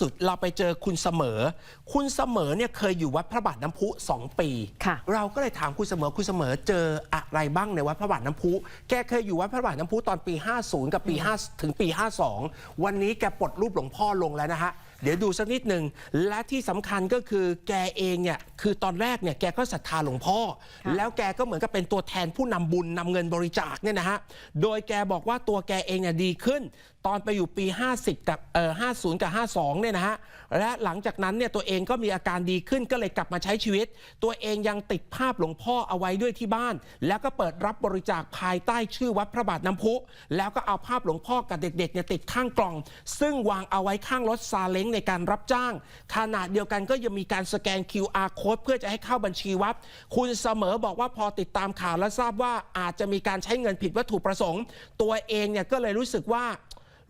สุดเราไปเจอคุณเสมอ คุณเสมอเนี่ยเคยอยู่วัดพระบาทน้ำพุสองปีค่ะเราก็เลยถามคุณเสมอคุณเสมอเจออะไรบ้างในวัดพระบาทน้ำพุ แกเคยอยู่วัดพระบาทน้ำพุตอนปี 50 กับปี5ถึงปี 52 วันนี้แกปลดรูปหลวงพ่อลงแล้วนะฮะเดี๋ยวดูสักนิดหนึ่งและที่สำคัญก็คือแกเองเนี่ยคือตอนแรกเนี่ยแกก็ศรัทธาหลวงพ่อค่ะแล้วแกก็เหมือนกับเป็นตัวแทนผู้นำบุญนำเงินบริจาคเนี่ยนะฮะโดยแกบอกว่าตัวแกเองเนี่ยดีขึ้นตอนไปอยู่ปี 50 กับเอ่อ50 กับ 52 เนี่ยนะฮะ และหลังจากนั้นเนี่ยตัวเองก็มีอาการดีขึ้นก็เลยกลับมาใช้ชีวิต ตัวเองยังติดภาพหลวงพ่อเอาไว้ด้วยที่บ้าน แล้วก็เปิดรับบริจาคภายใต้ชื่อวัดพระบาทน้ำพุ แล้วก็เอาภาพหลวงพ่อกับเด็กๆเนี่ยติดข้างกล่อง ซึ่งวางเอาไว้ข้างรถซาเล้งในการรับจ้าง ขนาดเดียวกันก็ยังมีการสแกน QR code เพื่อจะให้เข้าบัญชีวัด คุณเสมอบอกว่าพอติดตามข่าวและทราบว่าอาจจะมีการใช้เงินผิดวัตถุประสงค์ ตัวเองเนี่ยก็เลยรู้สึกว่า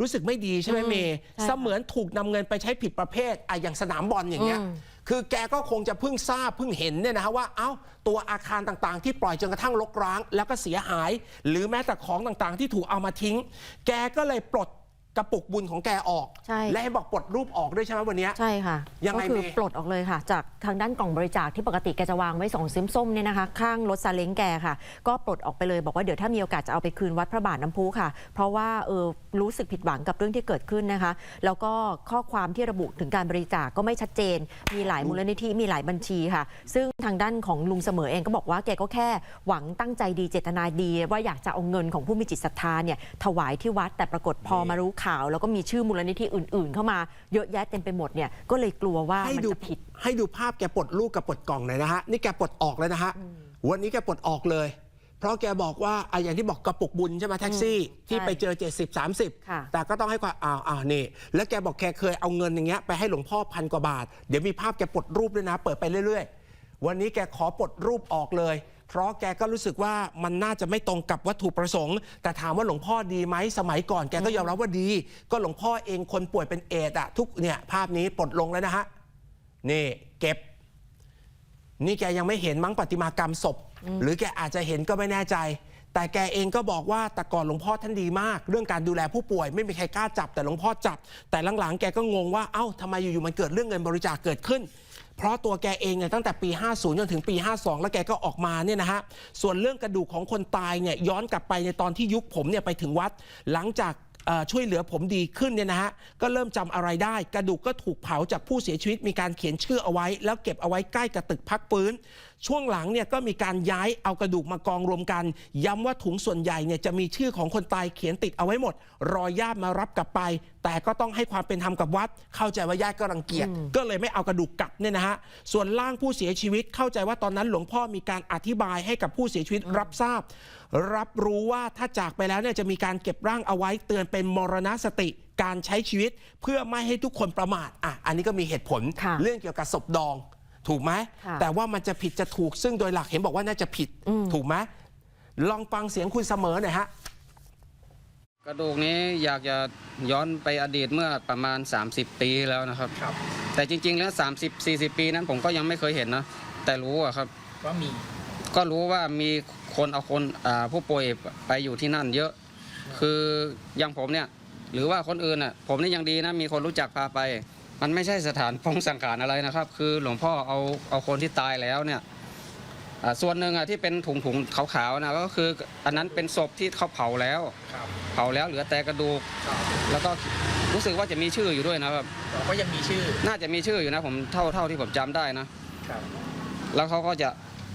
รู้สึกไม่ดีใช่ไหมเมย์ใช่ค่ะเสมือนถูกนำเงินไปใช้ผิดประเภทอะอย่างสนามบอลอย่างเงี้ยอืมคือแกก็คงจะเพิ่งทราบเพิ่งเห็นเนี่ยนะฮะว่าเอ้าตัวอาคารต่างๆ ที่ปล่อยจนกระทั่งรกร้าง แล้วก็เสียหาย หรือแม้แต่ของต่างๆ ที่ถูกเอามาทิ้ง แกก็เลยปลด กระปุกบุญของแกออก ใช่ และให้บอกปลดรูปออกด้วยใช่ไหมวันเนี้ย ใช่ค่ะยังไงก็คือเมย์ ปลดออกเลยค่ะ จากทางด้านกล่องบริจาคที่ปกติแกจะวางไว้สองซิมส้มเนี่ยนะคะ ข้างรถซาเล้งแกค่ะ ก็ปลดออกไปเลยบอกว่าเดี๋ยวถ้ามีโอกาสจะเอาไปคืนวัดพระบาทน้ำพุค่ะ เพราะว่าเออรู้สึกผิดหวังกับเรื่องที่เกิดขึ้นนะคะ แล้วก็ข้อความที่ระบุถึงการบริจาคก็ไม่ชัดเจน มีหลายมูลนิธิมีหลายบัญชีค่ะ ซึ่งทางด้านของลุงเสมอเองก็บอกว่าแกก็แค่หวังตั้งใจดีเจตนาดี ว่าอยากจะเอาเงินของผู้มีจิตศรัทธาเนี่ยถวายที่วัดแต่ปรากฏพอมารู้ข่าว แล้วก็มีชื่อมูลนิธิอื่น ๆ เข้ามาเยอะแยะเต็มไปหมดเนี่ยก็เลยกลัวว่าให้มันดูจะผิด ให้ดูภาพแกปลดลูกกับปลดกล่องหน่อยนะฮะ นี่แกปลดออกแล้วนะฮะ วันนี้แกปลดออกเลย เพราะแกบอกว่าอะอย่างที่บอกกระปุกบุญใช่ไหมแท็กซี่ ที่ใช่ไปเจอ 70 ค่ะ 30 แต่ก็ต้องให้ความอ้าวอ้าวนี่ แล้วแกบอกแกเคยเอาเงินอย่างเงี้ยไปให้หลวงพ่อพันกว่าบาท เดี๋ยวมีภาพแกปลดรูปด้วยนะ เปิดไปเรื่อย ๆ วันนี้แกขอปลดรูปออกเลย เพราะแกก็รู้สึกว่ามันน่าจะไม่ตรงกับวัตถุประสงค์ แต่ถามว่าหลวงพ่อดีไหมสมัยก่อนแกก็ยอมรับว่าดี ก็หลวงพ่อเองคนป่วยเป็นเอดส์อะทุกเนี่ยภาพนี้ปลดลงแล้วนะฮะนี่เก็บ นี่แกยังไม่เห็นมั้งประติมากรรมศพ หรือแกอาจจะเห็นก็ไม่แน่ใจ แต่แกเองก็บอกว่าแต่ก่อนหลวงพ่อท่านดีมาก เรื่องการดูแลผู้ป่วยไม่มีใครกล้าจับแต่หลวงพ่อจับ แต่หลังๆแกก็งงว่าเอ้าทำไมอยู่ๆมันเกิดเรื่องเงินบริจาคเกิดขึ้น เพราะตัวแกเองเนี่ยตั้งแต่ปี 50 จนถึงปี 52 แล้วแกก็ออกมาเนี่ยนะฮะส่วนเรื่องกระดูกของคนตายเนี่ยย้อนกลับไปในตอนที่ยุคผมเนี่ยไปถึงวัดหลังจาก ช่วยเหลือผมดีขึ้นเนี่ยนะฮะก็เริ่มจำอะไรได้ กระดูกก็ถูกเผาจากผู้เสียชีวิต มีการเขียนชื่อเอาไว้ แล้วเก็บเอาไว้ใกล้กับตึกพักฟื้น ช่วงหลังเนี่ยก็มีการย้ายเอากระดูกมากองรวมกัน ย้ำว่าถุงส่วนใหญ่เนี่ยจะมีชื่อของคนตายเขียนติดเอาไว้หมด รอญาติมารับกลับไป แต่ก็ต้องให้ความเป็นธรรมกับวัด เข้าใจว่าญาติก็รังเกียจก็เลยไม่เอากระดูกกลับเนี่ยนะฮะส่วนร่างผู้เสียชีวิตเข้าใจว่าตอนนั้นหลวงพ่อมีการอธิบายให้กับผู้เสียชีวิตรับทราบ รับรู้ว่าถ้าจากไปแล้วเนี่ยจะมีการเก็บร่างเอาไว้เตือนเป็นมรณสติการใช้ชีวิตเพื่อไม่ให้ทุกคนประมาทอะอันนี้ก็มีเหตุผลค่ะเรื่องเกี่ยวกับศพดอง ถูกไหมค่ะแต่ว่ามันจะผิดจะถูกซึ่งโดยหลักเห็นบอกว่าน่าจะผิดถูกไหมลองฟังเสียงคุณเสมอหน่อยฮะกระดูกนี้อยากจะย้อนไปอดีตเมื่อประมาณ 30 ปีแล้วนะครับครับแต่จริง ๆ แล้ว 30 40 ปีนั้นผมก็ยังไม่เคยเห็นนะ แต่รู้อะครับว่ามี ก็รู้ว่ามีคนเอาคนอ่าผู้ป่วยไปอยู่ที่นั่นเยอะ คืออย่างผมเนี่ยหรือว่าคนอื่นน่ะผมนี่ยังดีนะมีคนรู้จักพาไป มันไม่ใช่สถานพงสังขารอะไรนะครับ คือหลวงพ่อเอาเอาคนที่ตายแล้วเนี่ยอ่าส่วนหนึ่งอะที่เป็นถุงถุงๆขาวๆนะก็คืออันนั้นเป็นศพที่เขาเผาแล้วครับเผาแล้วเหลือแต่กระดูกครับแล้วก็รู้สึกว่าจะมีชื่ออยู่ด้วยนะครับเราก็ยังมีชื่อ น่าจะมีชื่ออยู่นะผมเท่าเท่าที่ผมจำได้นะครับแล้วเขาก็จะ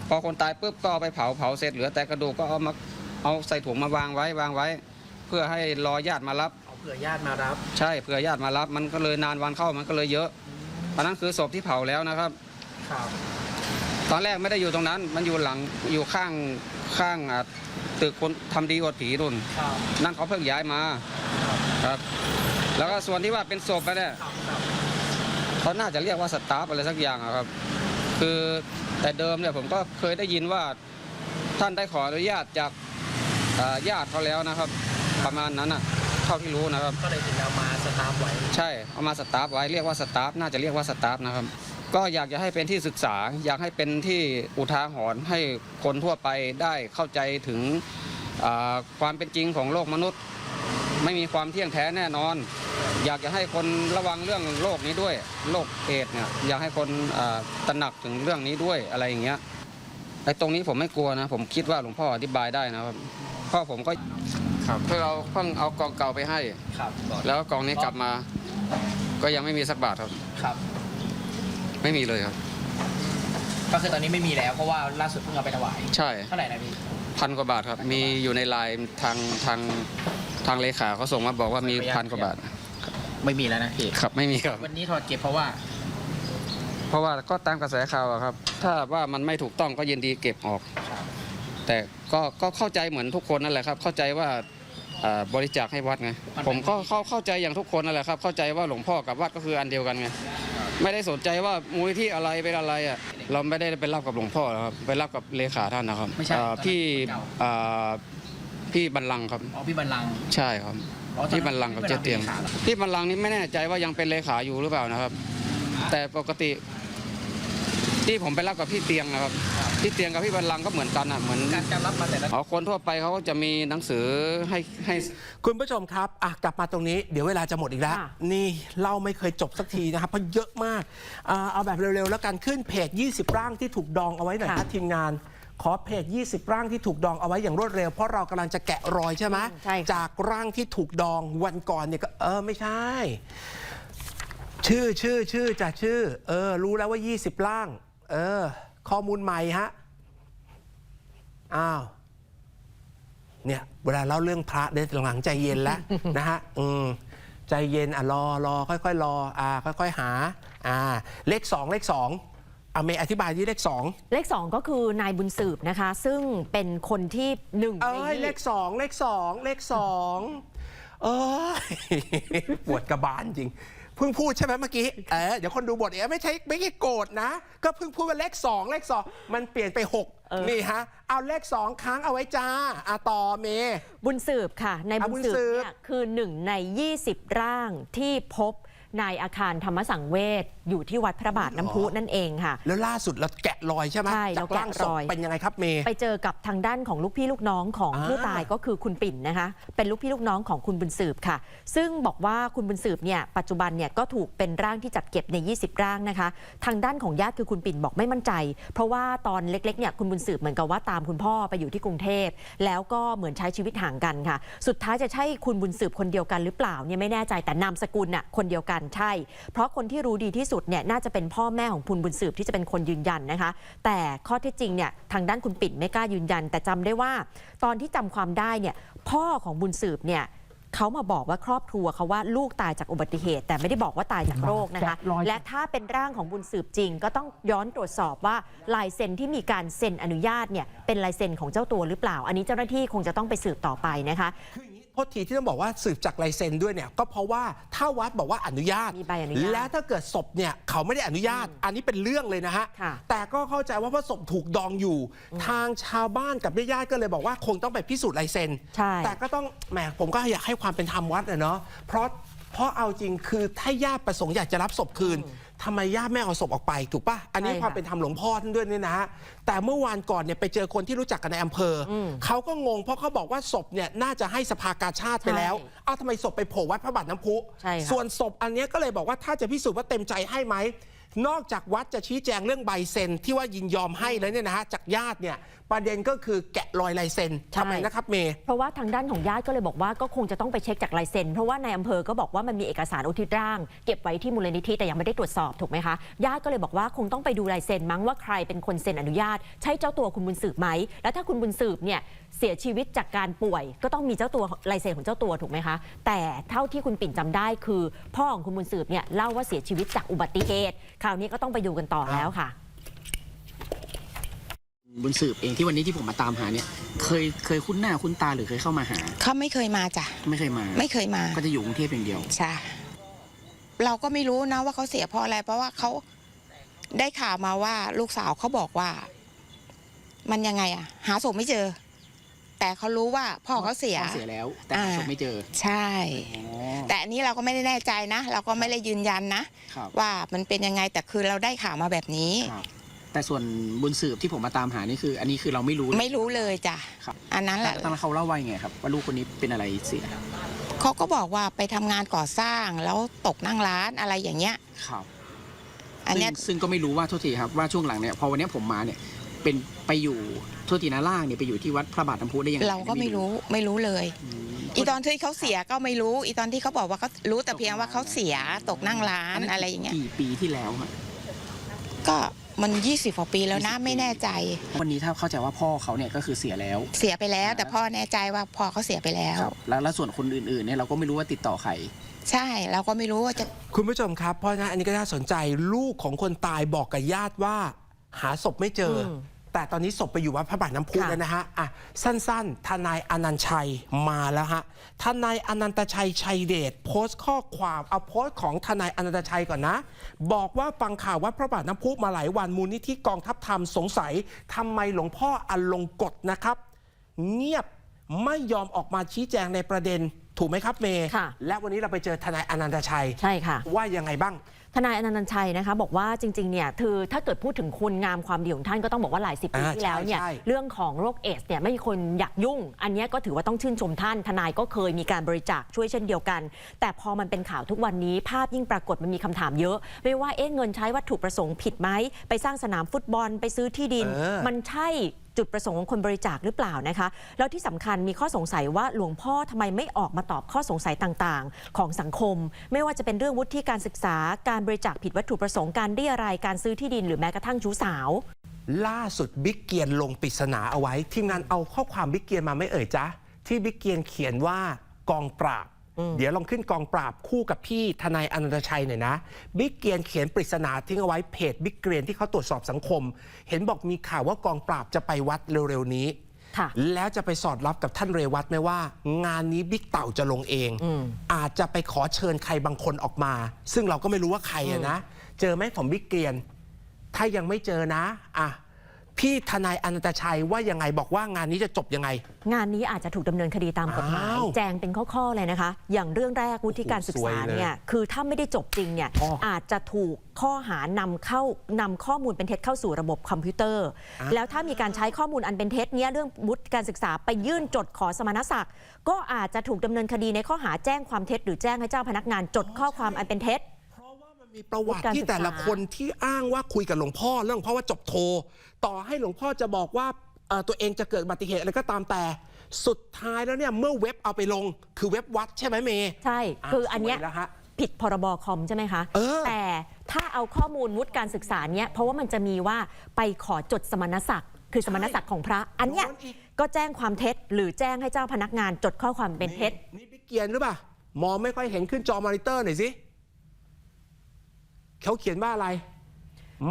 พอคนตายปุ๊บก็เอาไปเผาเผาเสร็จเหลือแต่กระดูกก็เอามาเอาใส่ถุงมาวางไว้วางไว้ เพื่อให้รอญาติมารับ เอาเผื่อญาติมารับ ใช่เผื่อญาติมารับ มันก็เลยนานวันเข้ามันก็เลยเยอะอันนั้นคือศพที่เผาแล้วนะครับ ครับ ตอนแรกไม่ได้อยู่ตรงนั้น มันอยู่หลังอยู่ข้างข้างอะตึกคนทำดีอดผีนุ่น ครับ นั่นเขาเพิ่งย้ายมาครับครับ แล้วก็ส่วนที่ว่าเป็นศพไปเนี่ยครับครับเขาน่าจะเรียกว่าสตาฟอะไรสักอย่างอะครับ คือแต่เดิมเนี่ยผมก็เคยได้ยินว่าท่านได้ขออนุญาตจากอ่าญาติเขาแล้วนะครับ ประมาณนั้นอะเท่าที่รู้นะครับ ก็เลยถึงเอามาสตาร์ฟไว้ ใช่เอามาสตาฟไว้เรียกว่าสตาฟน่าจะเรียกว่าสตาฟนะครับ ก็อยากจะให้เป็นที่ศึกษา อยากให้เป็นที่อุทาหรณ์ให้คนทั่วไปได้เข้าใจถึงอ่าความเป็นจริงของโลกมนุษย์ ไม่มีความเที่ยงแท้แน่นอน อยากจะให้คนระวังเรื่องโรคนี้ด้วยโรคเอดส์เนี่ยอยากให้คนอ่าตระหนักถึงเรื่องนี้ด้วยอะไรอย่างเงี้ยไอ้ตรงนี้ผมไม่กลัวนะ ผมคิดว่าหลวงพ่ออธิบายได้นะครับเพ่อผมก็ครับเพื่อเราเพิ่งเอากองเก่าไปให้ครับก่อนแล้วกองนี้กลับมา ก็ยังไม่มีสักบาทครับครับ ไม่มีเลยครับ ก็คือตอนนี้ไม่มีแล้วเพราะว่าล่าสุดเพิ่งเอาไปถวายใช่เท่าไหร่นะพี่พันกว่าบาทครับ มีอยู่ในไลน์ทางทางทางเลขาเขาส่งมาบอกว่ามีพันกว่าบาท ไม่มีแล้วนะพี่ครับไม่มีครับ วันนี้ถอดเก็บเพราะว่า เพราะว่าก็ตามกระแสข่าวอะครับ ถ้าว่ามันไม่ถูกต้องก็ยินดีเก็บออก แต่ก็ก็เข้าใจเหมือนทุกคนนั่นแหละครับ เข้าใจว่าอ่าบริจาคให้วัดไงผมก็เข้าเข้าใจอย่างทุกคนนั่นแหละครับ เข้าใจว่าหลวงพ่อกับวัดก็คืออันเดียวกันไงไม่ได้สนใจว่ามูลที่อะไรเป็นอะไรอะเราไม่ได้ไปรับกับหลวงพ่อนะครับไปรับกับเลขาท่านนะครับไม่ใช่อ่าพี่อ่าพี่บรรลังก์ครับ อ๋อพี่บรรลังก์ใช่ครับ อ๋อตอนนั้นพี่บรรลังก์กับเจ๊เตียงพี่บรรลังก์เป็นเลขาเหรอพี่บรรลังก์นี่ไม่แน่ใจว่ายังเป็นเลขาอยู่หรือเปล่านะครับ แต่ปกติที่ผมไปรับกับพี่เตียงนะครับ พี่เตียงกับพี่บรรลังก์ก็เหมือนกันอะเหมือนการการรับมาแต่ละอ๋อคนทั่วไปเขาก็จะมีหนังสือให้ให้ คุณผู้ชมครับอะกลับมาตรงนี้เดี๋ยวเวลาจะหมดอีกแล้ว ค่ะ นี่เล่าไม่เคยจบสักทีนะครับ เพราะเยอะมากอ่าเอาแบบเร็วๆ แล้วกันขึ้นเพจ 20 ร่างที่ถูกดองเอาไว้หน่อยค่ะนะทีมงาน ขอเพจ 20 ร่างที่ถูกดองเอาไว้อย่างรวดเร็ว เพราะเรากำลังจะแกะรอยใช่ไหมใช่ค่ะ จากร่างที่ถูกดองวันก่อนเนี่ยก็เออไม่ใช่ ชื่อชื่อชื่อจะชื่อ เออ รู้แล้วว่า 20 ร่าง เออ ข้อมูลใหม่ฮะ อ้าว เนี่ย เวลาเล่าเรื่องพระเนี่ยหลังๆใจเย็นแล้ว นะฮะ อืม ใจเย็น อะ รอรอค่อยๆ รอ อ่า ค่อย ๆ หา อ่า เลขสองเลขสอง อะเมย์อธิบายที่เลขสองเลข 2 ก็คือนายบุญสืบนะคะ ซึ่งเป็นคนที่หนึ่งเอ้ในยเลขสองเลขสองเลขสองเอ้ยปวดกระบาลจริงเพิ่งพูดใช่ไหมเมื่อกี้เออเดี๋ยวคนดูบทเอ๋ไม่ใช่ไม่ใช่โกรธนะ ก็เพิ่งพูดว่าเลขสองเลขสองมันเปลี่ยนไปหกเออนี่ฮะ เอาเลขสองค้างเอาไว้จ้าอะต่อเมย์บุญสืบค่ะนายอะบุญบุญสืสืบบเนี่ยคือหนึ่งใน 20 ร่างที่พบในอาคารธรรมสังเวช อยู่ที่วัดพระบาทน้ำพุนั่นเองค่ะ แล้วล่าสุดเราแกะรอยใช่ไหมใช่จาเรากแกะร่างศพรอยเป็นยังไงครับเมย์ไปเจอกับทางด้านของลูกพี่ลูกน้องของอ่าผู้ตายก็คือคุณปิ่นนะคะ เป็นลูกพี่ลูกน้องของคุณบุญสืบค่ะ ซึ่งบอกว่าคุณบุญสืบเนี่ยปัจจุบันเนี่ยก็ถูกเป็นร่างที่จัดเก็บใน 20 ร่างนะคะ ทางด้านของญาติคือคุณปิ่นบอกไม่มั่นใจ เพราะว่าตอนเล็กๆเนี่ยคุณบุญสืบเหมือนกับว่าตามคุณพ่อไปอยู่ที่กรุงเทพแล้วก็เหมือนใช้ชีวิตห่างกันค่ะ สุดท้ายจะใช่คุณบุญสืบคนเดียวกันหรือเปล่าเนี่ยไม่แน่ใจแต่นามสกุลน่ะคนเดียวกันใช่ เพราะคนที่รู้ดีที่สุดเนี่ยน่าจะเป็นพ่อแม่ของคุณบุญสืบที่จะเป็นคนยืนยันนะคะ แต่ข้อเท็จจริงเนี่ยทางด้านคุณปิ่นไม่กล้ายืนยัน แต่จำได้ว่า ตอนที่จำความได้เนี่ยพ่อของบุญสืบเนี่ยเขามาบอกว่าครอบครัวเขาว่าลูกตายจากอุบัติเหตุ แต่ไม่ได้บอกว่าตายจากโรคนะคะ และถ้าเป็นร่างของบุญสืบจริง ก็ต้องย้อนตรวจสอบว่าลายเซ็นที่มีการเซ็นอนุญาตเนี่ยเป็นลายเซ็นของเจ้าตัวหรือเปล่า อันนี้เจ้าหน้าที่คงจะต้องไปสืบต่อไปนะคะคืออย่างนี้ โทษทีที่ต้องบอกว่าสืบจากลายเซ็นด้วยเนี่ยก็เพราะว่าถ้าวัดบอกว่าอนุญาต มีใบอนุญาต แล้วถ้าเกิดศพเนี่ยเขาไม่ได้อนุญาต อันนี้เป็นเรื่องเลยนะฮะ ค่ะแต่ก็เข้าใจว่าเพราะศพถูกดองอยู่ ทางชาวบ้านกับญาติๆก็เลยบอกว่าคงต้องไปพิสูจน์ลายเซ็นใช่ แต่ก็ต้องแหมผมก็อยากให้ความเป็นธรรมวัดนะเนาะเพราะเพราะเอาจริงคือถ้าญาติประสงค์อยากจะรับศพคืน ทำไมญาติไม่เอาศพออกไปถูกปะอันนี้ใช่ค่ะความเป็นธรรมหลวงพ่อท่านด้วยเนี่ยนะฮะแต่เมื่อวานก่อนเนี่ยไปเจอคนที่รู้จักกันในอำเภออมเขาก็งงเพราะเขาบอกว่าศพเนี่ยน่าจะให้สภากาชาติไปแล้ว ใช่เอาทำไมศพไปโผล่วัดพระบาทน้ำพุใช่ค่ะ ส่วนศพอันเนี้ยก็เลยบอกว่าถ้าจะพิสูจน์ว่าเต็มใจให้ไหมนอกจากวัดจะชี้แจงเรื่องใบเซ็นที่ว่ายินยอมให้แล้วเนี่ยนะฮะจากญาติเนี่ย ประเด็นก็คือแกะรอยลายเซ็นใช่ ทำไมนะครับเมย์ เพราะว่าทางด้านของญาติก็เลยบอกว่าก็คงจะต้องไปเช็คจากลายเซ็นเพราะว่าในอำเภอก็บอกว่ามันมีเอกสารอุทิศร่าง เก็บไว้ที่มูลนิธิแต่ยังไม่ได้ตรวจสอบถูกไหมคะญาติก็เลยบอกว่าคงต้องไปดูลายเซ็นมั้งว่าใครเป็นคนเซ็นอนุญาต ใช่เจ้าตัวคุณบุญสืบไหมแล้วถ้าคุณบุญสืบเนี่ยเสียชีวิตจากการป่วย ก็ต้องมีเจ้าตัวลายเซ็นของเจ้าตัวถูกไหมคะแต่เท่าที่คุณปิ่นจำได้คือ พ่อของคุณบุญสืบเนี่ยเล่าว่าเสียชีวิตจากอุบัติเหตุคราวนี้ก็ต้องไปดูกันต่อแล้วค่ะ บุญสืบเองที่วันนี้ที่ผมมาตามหาเนี่ย เคยเคยคุ้นหน้าคุ้นตาหรือเคยเข้ามาหา เขาไม่เคยมาจ้ะ ไม่เคยมา ไม่เคยมา ก็จะอยู่กรุงเทพอย่างเดียว ใช่ เราก็ไม่รู้นะว่าเขาเสียเพราะอะไร เพราะว่าเขาได้ข่าวมาว่าลูกสาวเขาบอกว่า มันยังไงอะหาศพไม่เจอ แต่เขารู้ว่าพ่อเขาเสียพ่อเสียแล้ว แต่หาอ่าศพไม่เจอ ใช่อ๋อแต่อันนี้เราก็ไม่ได้แน่ใจนะ เราก็ไม่ได้ยืนยันนะครับว่ามันเป็นยังไงแต่คือเราได้ข่าวมาแบบนี้ครับ แต่ส่วนบุญสืบที่ผมมาตามหานี่คือ อันนี้คือเราไม่รู้เลยไม่รู้เลยจ้ะครับอันนั้นแหแต่ละ ตอนนั้นเขาเล่าว่ายังไงครับว่าลูกคนนี้เป็นอะไรเสียเขาก็บอกว่าไปทำงานก่อสร้างแล้วตกนั่งร้านอะไรอย่างเงี้ย ครับ อันเนี้ย ซึ่งซึ่งก็ไม่รู้ว่าโทษทีครับว่าช่วงหลังเนี่ยพอวันเนี้ยผมมาเนี่ยเป็นไปอยู่โทษทีนะล่างเนี่ยไปอยู่ที่วัดพระบาทน้ำพุได้ยังไงเราก็ไม่รู้ไม่รู้เลย อืม อีตอนที่เขาเสียก็ไม่รู้ อีตอนที่เขาบอกว่าเขารู้แต่เพียงว่าเขาเสียตกนั่งร้านอะไรอย่างเงี้ย กี่ปีที่แล้วครับก็ มัน 20กว่าปีแล้วนะ20ไม่แน่ใจ วันนี้ถ้าเข้าใจว่าพ่อเขาเนี่ยก็คือเสียแล้ว เสียไปแล้ว แต่พ่อแน่ใจว่าพ่อเขาเสียไปแล้ว แล้วแล้วส่วนคนอื่นๆเนี่ยเราก็ไม่รู้ว่าติดต่อใครใช่ เราก็ไม่รู้ว่าจะ คุณผู้ชมครับเพราะฉะนั้นอันนี้ก็น่าสนใจลูกของคนตายบอกกับญาติว่า หาศพไม่เจออม แต่ตอนนี้ศพไปอยู่วัดพระบาทน้ำพุค่ะแล้วนะฮะอะสั้นๆ ทนายอนันต์ชัยมาแล้วฮะทนายอนันตชัยชัยเดชโพสต์ข้อความเอาโพสต์ของทนายอนันตชัยก่อนนะ บอกว่าฟังข่าววัดพระบาทน้ำพุมาหลายวันมูลนิธิกองทัพธรรมสงสัยทำไมหลวงพ่ออลงกฎนะครับ เงียบไม่ยอมออกมาชี้แจงในประเด็น ถูกไหมครับเมย์ค่ะและวันนี้เราไปเจอทนายอนันตชัย ใช่ค่ะ ว่ายังไงบ้าง ทนายอนันต์ชัยนะคะ บอกว่าจริงๆเนี่ยคือถ้าเกิดพูดถึงคุณงามความดีของท่านก็ต้องบอกว่าหลายสิบปีอ่าที่แล้วเนี่ยใช่ใช่ เรื่องของโรคเอดส์เนี่ยไม่มีคนอยากยุ่ง อันเนี้ยก็ถือว่าต้องชื่นชมท่าน ทนายก็เคยมีการบริจาคช่วยเช่นเดียวกัน แต่พอมันเป็นข่าวทุกวันนี้ภาพยิ่งปรากฏมันมีคำถามเยอะ ไม่ว่าเอ๊ะเงินใช้วัตถุประสงค์ผิดไหมไปสร้างสนามฟุตบอลไปซื้อที่ดิน เออ มันใช่ จุดประสงค์ของคนบริจาคหรือเปล่านะคะ แล้วที่สำคัญมีข้อสงสัยว่าหลวงพ่อทำไมไม่ออกมาตอบข้อสงสัยต่างๆ ของสังคม ไม่ว่าจะเป็นเรื่องวุฒิการศึกษา การบริจาคผิดวัตถุประสงค์การเรียรายการซื้อที่ดินหรือแม้กระทั่งชู้สาว ล่าสุดบิ๊กเกียนลงปริศนาเอาไว้ทีมงานเอาข้อความบิ๊กเกียนมาไม่เอ่ยจ๊ะที่บิ๊กเกียนเขียนว่ากองปราบ เดี๋ยวลองขึ้นกองปราบคู่กับพี่ทนายอนันตชัยหน่อยนะ บิ๊กเกียนเขียนปริศนาทิ้งเอาไว้เพจบิ๊กเกียนที่เขาตรวจสอบสังคม เห็นบอกมีข่าวว่ากองปราบจะไปวัดเร็วๆนี้ค่ะแล้วจะไปสอดรับกับท่านเรวัตไหมว่า งานนี้บิ๊กเต่าจะลงเองอืมอาจจะไปขอเชิญใครบางคนออกมา ซึ่งเราก็ไม่รู้ว่าใครอะนะ เจอไหมของบิ๊กเกรียน ถ้ายังไม่เจอนะ อะ พี่ทนายอนันตชัยว่ายังไงบอกว่างานนี้จะจบยังไง งานนี้อาจจะถูกดำเนินคดีตามกฎหมายอ้าวแจงเป็นข้อๆเลยนะคะ อย่างเรื่องแรกวุฒิการศึกษาสวยเลยเนี่ยคือถ้าไม่ได้จบจริงเนี่ยอ๋อออาจจะถูกข้อหานำเข้านำข้อมูลเป็นเท็จเข้าสู่ระบบคอมพิวเตอร์ อะ แล้วถ้ามีการใช้ข้อมูลอันเป็นเท็จเนี่ยเรื่องวุฒิการศึกษาไปยื่นจดขอสมณศักดิ์ก็อาจจะถูกดำเนินคดีในข้อหาแจ้งความเท็จ หรือแจ้งให้เจ้าพนักงานจดข้อความอันเป็นเท็จเพราะว่า มันมีประวัติการศึที่กษาแต่ละคนที่อ้างว่าคุยกับหลวงพ่อเรื่องเพราะว่าจบโท ต่อให้หลวงพ่อจะบอกว่าเอ่อตัวเองจะเกิดอุบัติเหตุอะไรก็ตามแต่สุดท้ายแล้วเนี่ยเมื่อเว็บเอาไปลงคือเว็บวัดใช่ไหมเมย์ใช่ คืออันเนี้ยสวยแล้วฮะผิดพรบคอมใช่ไหมคะเออแต่ถ้าเอาข้อมูลวุฒิการศึกษาเนี้ยเพราะว่ามันจะมีว่าไปขอจดสมณศักดิ์คือสมณศักดิ์ของพระ อันเนี้ยโดนอีกก็แจ้งความเท็จ หรือแจ้งให้เจ้าพนักงานจดข้อความเป็นเท็จนี่บิ๊กเกียนหรือเปล่ามองไม่ค่อยเห็นขึ้นจอมอนิเตอร์หน่อยสิ เขาเขียนว่าอะไร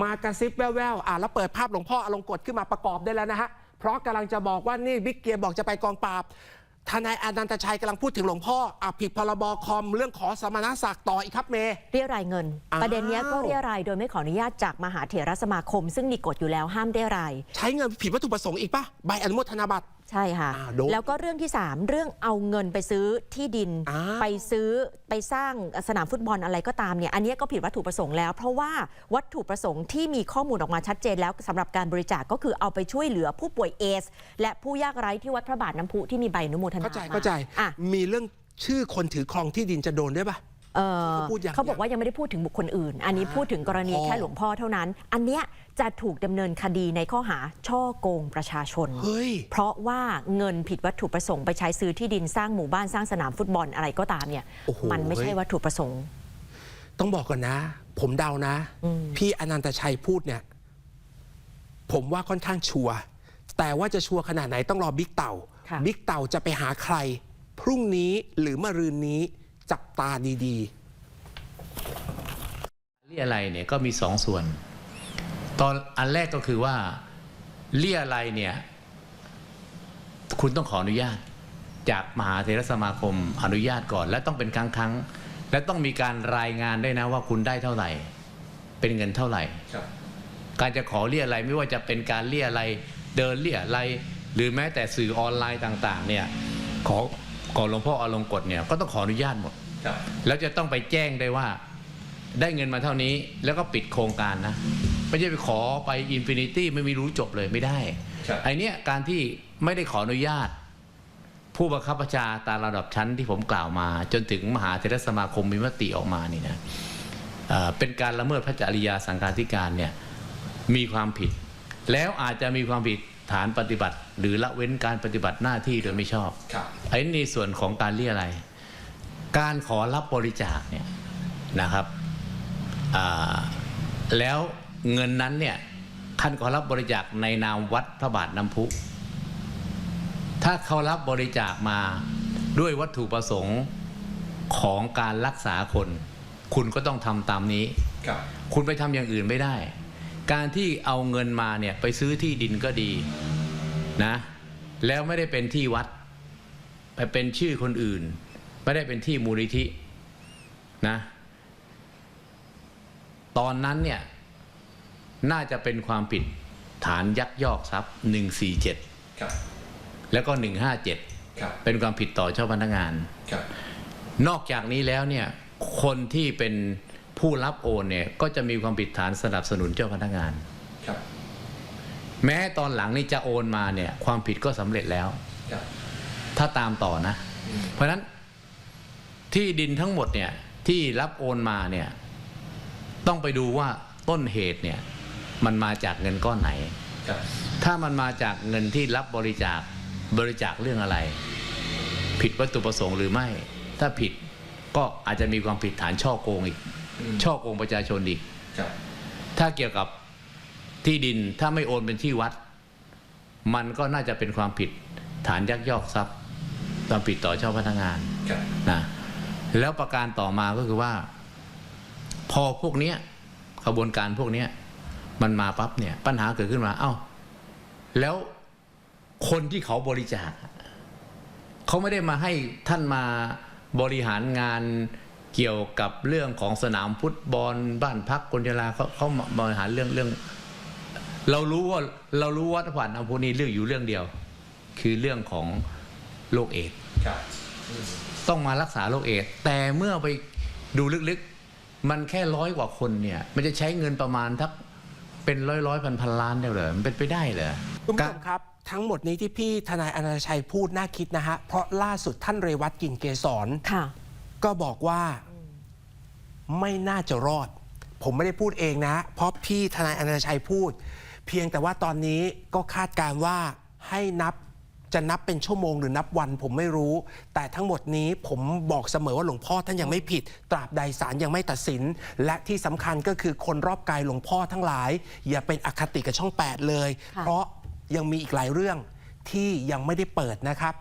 มากระซิบแว่วๆอะแล้วเปิดภาพหลวงพ่ออลงกฎขึ้นมาประกอบได้แล้วนะฮะเพราะกำลังจะบอกว่านี่บิ๊กเกียร์บอกจะไปกองปราบทนายอนันตชัยกำลังพูดถึงหลวงพ่ออะผิดพรบคอมเรื่องขอสมณศักดิ์ต่ออีกครับเมย์เรียรายเงินอ้าวประเด็นเนี้ยก็เรียรายโดยไม่ขออนุญาตจากมหาเถรสมาคม ซึ่งมีกฎอยู่แล้วห้ามเรียราย ใช้เงินผิดวัตถุประสงค์อีกปะใบอนุโมทนาบัตรใช่ค่ะ อ่าโดนแล้วก็เรื่องที่ 3 เรื่องเอาเงินไปซื้อที่ดินอ้าวไปซื้อไปสร้างสนามฟุตบอลอะไรก็ตามเนี่ย อันเนี้ยก็ผิดวัตถุประสงค์แล้ว เพราะว่าวัตถุประสงค์ที่มีข้อมูลออกมาชัดเจนแล้วสำหรับการบริจาคก็คือเอาไปช่วยเหลือผู้ป่วยเอส และผู้ยากไร้ที่วัดพระบาทน้ำพุที่มีใบอนุโมทนาเข้าใจมเข้าใจอะ มีเรื่องชื่อคนถือครองที่ดินจะโดนด้วยปะ เอ่อเขาพูดอย่างเขาบอกว่ายังไม่ได้พูดถึงบุคคลอื่น อันนี้พูดถึงกรณีหลวงพ่อแค่หลวงพ่อเท่านั้น อันเนี้ยจะถูกดำเนินคดีในข้อหาช่อโกงประชาชน เฮ้ย เพราะว่าเงินผิดวัตถุประสงค์ไปใช้ซื้อที่ดินสร้างหมู่บ้านสร้างสนามฟุตบอลอะไรก็ตามเนี่ย โอ้โห มันไม่ใช่วัตถุประสงค์ ต้องบอกก่อนนะ ผมเดานะอืมพี่อนันตชัยพูดเนี่ย ผมว่าค่อนข้างชัวร์แต่ว่าจะชัวร์ขนาดไหนต้องรอบิ๊กเต่าค่ะ บิ๊กเต่าจะไปหาใคร พรุ่งนี้หรือมะรืนนี้ จับตาดีเรียอะไรยเนี่ยก็มีสองส่วน ตอนอันแรกก็คือว่าเรียอะไรยเนี่ยคุณต้องขออนุญาต จากมหาเถรสมาคมอนุญาตก่อน และต้องเป็นครั้งครั้งๆและต้องมีการรายงานด้วยนะว่าคุณได้เท่าไหร่ เป็นเงินเท่าไหร่การจะขอเรียอะไรยไม่ว่าจะเป็นการเรียอะไรยเดินเรียอะไรยหรือแม้แต่สื่อออนไลน์ต่าง ๆ เนี่ยขอ ขอหลวงพ่ออลงกฎเนี่ยก็ต้องขออนุญาตหมดแล้วจะต้องไปแจ้งได้ว่าได้เงินมาเท่านี้แล้วก็ปิดโครงการนะ ไม่ใช่ไปขอไปอินฟินิตี้ไม่มีรู้จบเลยไม่ได้ครับไอเนี้ยการที่ไม่ได้ขออนุญาต ผู้บังคับบัญชาตามระดับชั้นที่ผมกล่าวมา จนถึงมหาเทรสมาคมมีมติออกมานี่นะเอ่อเป็นการละเมิดพระจริยาสังฆาธิการเนี่ยมีความผิด แล้วอาจจะมีความผิด ฐานปฏิบัติ หรือละเว้นการปฏิบัติหน้าที่โดยไม่ชอบครับไอ้ในส่วนของการเรียอะไรยการขอรับบริจาคเนี่ยนะครับอ่าแล้วเงินนั้นเนี่ยท่านขอรับบริจาคในนามวัดพระบาทน้ำพุ ถ้าเขารับบริจาคมาด้วยวัตถุประสงค์ของการรักษาคน คุณก็ต้องทำตามนี้ครับคุณไปทำอย่างอื่นไม่ได้ การที่เอาเงินมาเนี่ยไปซื้อที่ดินก็ดีนะแล้วไม่ได้เป็นที่วัด ไปเป็นชื่อคนอื่น ไม่ได้เป็นที่มูลนิธินะตอนนั้นเนี่ยน่าจะเป็นความผิดฐานยักยอกทรัพย์ 147 ครับ แล้วก็ 157 ครับ เป็นความผิดต่อเจ้าพนักงาน ครับ นอกจากนี้แล้วเนี่ยคนที่เป็น ผู้รับโอนเนี่ยก็จะมีความผิดฐานสนับสนุนเจ้าพนักงานครับ แม้ตอนหลังนี่จะโอนมาเนี่ย ความผิดก็สำเร็จแล้วครับถ้าตามต่อนะ เพราะฉะนั้นที่ดินทั้งหมดเนี่ยที่รับโอนมาเนี่ยต้องไปดูว่าต้นเหตุเนี่ยมันมาจากเงินก้อนไหนครับถ้ามันมาจากเงินที่รับบริจาคบริจาคเรื่องอะไร ผิดวัตถุประสงค์หรือไม่ ถ้าผิดก็อาจจะมีความผิดฐานช่อโกงอีก ช่อโกงประชาชนอีกครับถ้าเกี่ยวกับที่ดินถ้าไม่โอนเป็นที่วัด มันก็น่าจะเป็นความผิดฐานยักยอกทรัพย์ความผิดต่อเจ้าพนักงานครับนะแล้วประการต่อมาก็คือว่า พอพวกเนี้ยขบวนการพวกเนี้ยมันมาปั๊บเนี่ยปัญหาเกิดขึ้นมา เอ้า แล้วคนที่เขาบริจาคอะเขาไม่ได้มาให้ท่านมาบริหารงาน เกี่ยวกับเรื่องของสนามฟุตบอลบ้านพักคนชราเขาเขามาบริหารเรื่องเรื่อง เรารู้ว่าเรารู้ว่าผ่านอำพูนี้เรื่องอยู่เรื่องเดียว คือเรื่องของโรคเอดส์ครับต้องมารักษาโรคเอดส์แต่เมื่อไปดูลึกๆ มันแค่ร้อยกว่าคนเนี่ย มันจะใช้เงินประมาณทักเป็นร้อยร้อยพันพันล้านได้เหรอมันเป็นไปได้เหรอคุณผู้ชมครับทั้งหมดนี้ที่พี่ทนายอนาชัยพูดน่าคิดนะฮะ เพราะล่าสุดท่านเรวัตกลิ่นเกษรค่ะ ก็บอกว่าไม่น่าจะรอด ผมไม่ได้พูดเองนะ เพราะพี่ทนายอนาชัยพูด เพียงแต่ว่าตอนนี้ก็คาดการณ์ว่าให้นับจะนับเป็นชั่วโมงหรือนับวันผมไม่รู้ แต่ทั้งหมดนี้ผมบอกเสมอว่าหลวงพ่อท่านยังไม่ผิด ตราบใดศาลยังไม่ตัดสิน และที่สำคัญก็คือคนรอบกายหลวงพ่อทั้งหลาย อย่าเป็นอคติกับช่อง 8 เลยค่ะเพราะยังมีอีกหลายเรื่องที่ยังไม่ได้เปิดนะครับ